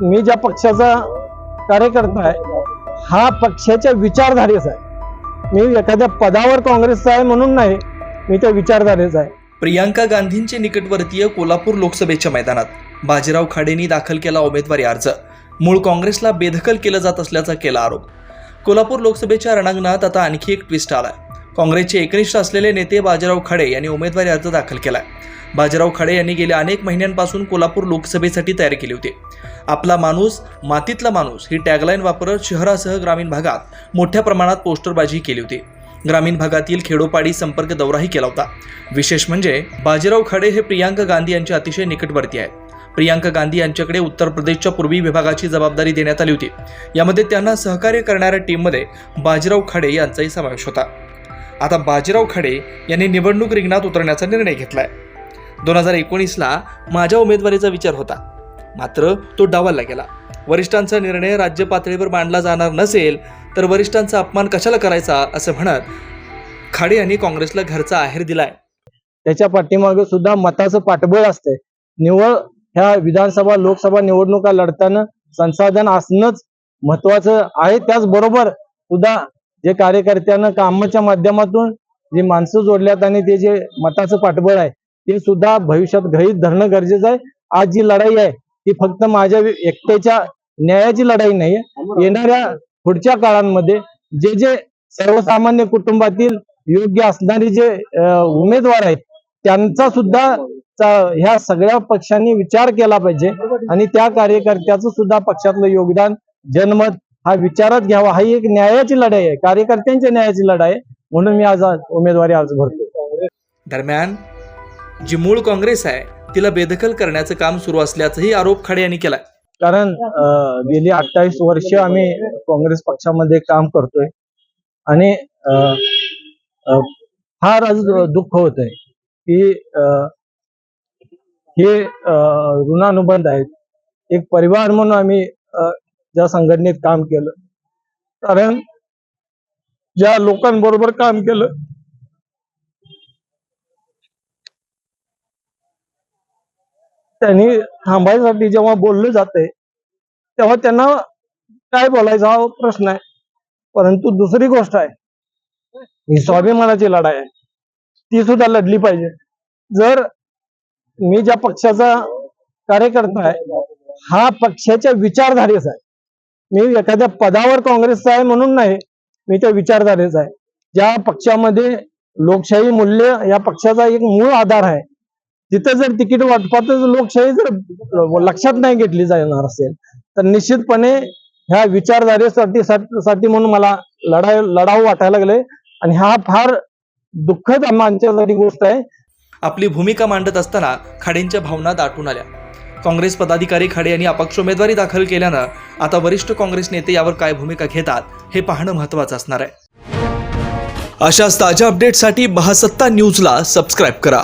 मी ज्या पक्षाचा कार्यकर्ता आहे हा पक्षाच्या विचारधारेचा आहे. मी एखाद्या पदावर काँग्रेसचा आहे म्हणून नाही मी त्या विचारधारेचा आहे. प्रियांका गांधींचे निकटवर्तीय कोल्हापूर लोकसभेच्या मैदानात बाजीराव खाडेंनी दाखल केला उमेदवारी अर्ज. मूळ काँग्रेसला बेदखल केलं जात असल्याचा केला आरोप. कोल्हापूर लोकसभेच्या रणांगणात आता आणखी एक ट्विस्ट आलाय. काँग्रेसचे एकनिष्ठ असलेले नेते बाजीराव खाडे यांनी उमेदवारी अर्ज दाखल केला बाजीराव खाडे यांनी गेल्या अनेक महिन्यांपासून कोल्हापूर लोकसभेसाठी तयार केली होती. आपला माणूस मातीतला माणूस ही टॅगलाईन वापरत शहरासह ग्रामीण भागात मोठ्या प्रमाणात पोस्टरबाजी केली होती. ग्रामीण भागातील खेडोपाडी संपर्क दौराही केला होता. विशेष म्हणजे बाजीराव खाडे हे प्रियांका गांधी यांचे अतिशय निकटवर्ती आहेत. प्रियांका गांधी यांच्याकडे उत्तर प्रदेशच्या पूर्वी विभागाची जबाबदारी देण्यात आली होती. यामध्ये त्यांना सहकार्य करणाऱ्या टीममध्ये बाजीराव खाडे यांचाही समावेश होता. आता बाजीराव खाडे यांनी निवडणूक रिंगणात उतरण्याचा निर्णय घेतलाय. दोन हजार एकोणीसला माझ्या उमेदवारीचा विचार होता. मात्र तो डावलला गेला. वरिष्ठांचा निर्णय राज्य पातळीवर मांडला जाणार नसेल तर वरिष्ठांचा अपमान कशाला करायचा असं म्हणत खाडे यांनी काँग्रेसला घरचा आहेर दिलाय. त्याच्या पाठीमागे सुद्धा मताचं पाठबळ असते निवळ ह्या विधानसभा लोकसभा निवडणुका लढताना संसाधन असणंच महत्वाचं आहे. त्याचबरोबर सुद्धा जे कार्यकर्त्यांना कामाच्या माध्यमातून जी माणसं जोडल्यात आणि ते जे मताचं पाठबळ आहे ते सुद्धा भविष्यात गृहीत धरणं गरजेचं आहे. आज जी लढाई आहे ती फक्त माझ्या एकट्याच्या न्यायाची लढाई नाही येणाऱ्या पुढच्या काळांमध्ये जे जे सर्वसामान्य कुटुंबातील योग्य असणारे जे उमेदवार आहेत त्यांचा सुद्धा ह्या सगळ्या पक्षांनी विचार केला पाहिजे आणि त्या कार्यकर्त्याचं सुद्धा पक्षातलं योगदान जनमत हा विचारात घ्यावा. ही एक न्यायाची लढाई आहे. कार्यकर्त्यांच्या न्यायाची लढाई आहे. म्हणून मी आज आज उमेदवारी अर्ज भरतो. दरम्यान जी मूळ काँग्रेस आहे तिला बेदखल करण्याचं काम सुरू असल्याचाही आरोप खाडे यांनी केलाय. कारण गेली अठ्ठावीस वर्ष आम्ही काँग्रेस पक्षामध्ये काम करतोय. आणि फार आज दुःख होत आहे की हे ऋणानुबंध आहेत. एक परिवार म्हणून आम्ही ज्या संघटनेत काम केलं. कारण ज्या लोकांबरोबर काम केलं त्यांनी थांबायसाठी जेव्हा बोललं जाते तेव्हा त्यांना काय बोलायचा हा प्रश्न आहे. परंतु दुसरी गोष्ट आहे ही स्वाभिमानाची लढाई आहे. ती सुद्धा लढली पाहिजे. जर मी ज्या पक्षाचा कार्यकर्ता आहे हा पक्षाच्या विचारधारेचा आहे. मी एखाद्या पदावर काँग्रेसचा आहे म्हणून नाही मी त्या विचारधारेचा आहे. ज्या पक्षामध्ये लोकशाही मूल्य या पक्षाचा एक मूळ आधार आहे तिथं जर तिकीट वाटपातच लोकशाही जर लक्षात नाही घेतली जाणार असेल तर निश्चितपणे ह्या विचारधारेसाठी साठी म्हणून मला लढाई लढाऊ वाटायला लागले. आणि हा फार दुःखद आमच्यासाठी गोष्ट आहे. आपली भूमिका मांडत असताना खाडेंच्या भावना दाटून आल्या. काँग्रेस पदाधिकारी खाडे यांनी अपक्ष उमेदवारी दाखल केल्यानं आता वरिष्ठ काँग्रेस नेते यावर काय भूमिका घेतात हे पाहणं महत्त्वाचं असणार आहे. अशाच ताज्या अपडेटसाठी महासत्ता न्यूजला सबस्क्राईब करा.